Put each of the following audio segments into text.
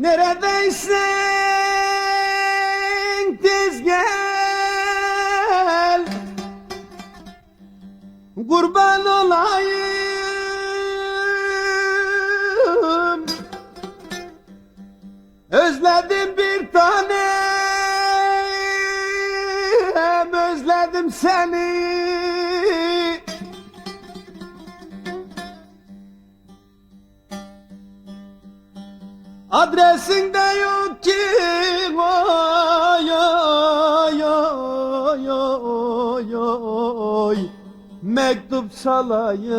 Neredeysen tez gel. Kurban olayım. Özledim bir tanem Özledim seni Adresinde yok ki. Oy oy oy oy oy. Mektup salayım.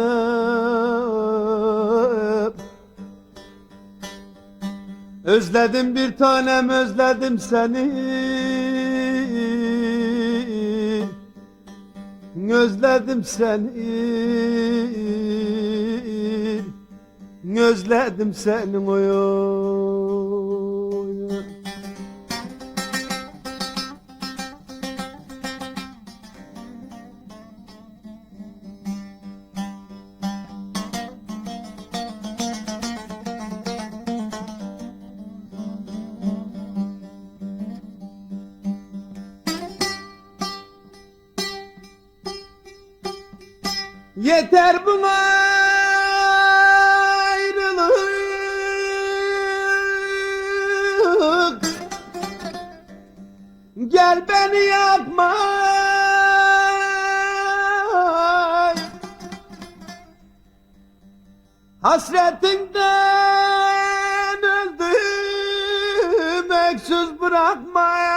Özledim bir tanem özledim seni. Özledim seni. Özledim seni oy. Yeter bu ayrılık. Gel beni yakma. Hasretinden öldüm Öksüz bırakma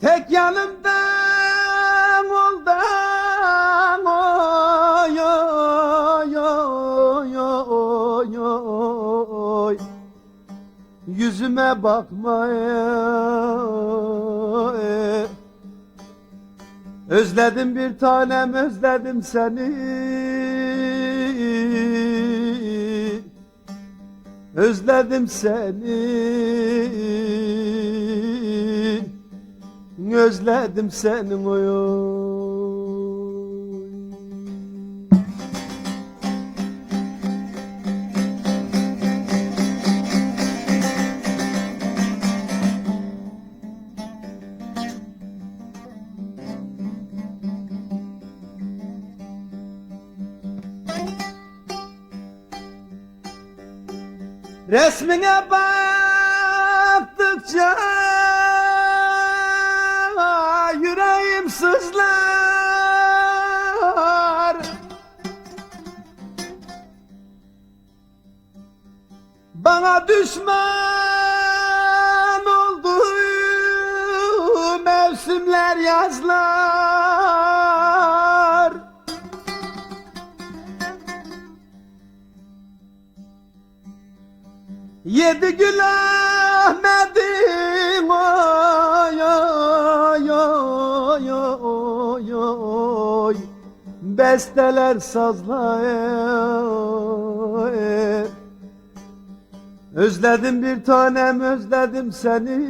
Tek yanımdan oldan oy oy oy oy oy. Yüzüme bakma. Özledim bir tanem özledim seni. Özledim seni Özledim seni oy oy. Resmine baktıkça Bana düşman oldu mevsimler yazlar. Yedi gül Ahmet'im oy oy oy oy oy. Besteler sazlar Özledim bir tanem özledim seni.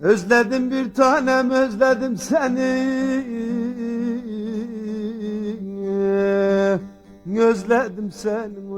Özledim bir tanem özledim seni. Özledim seni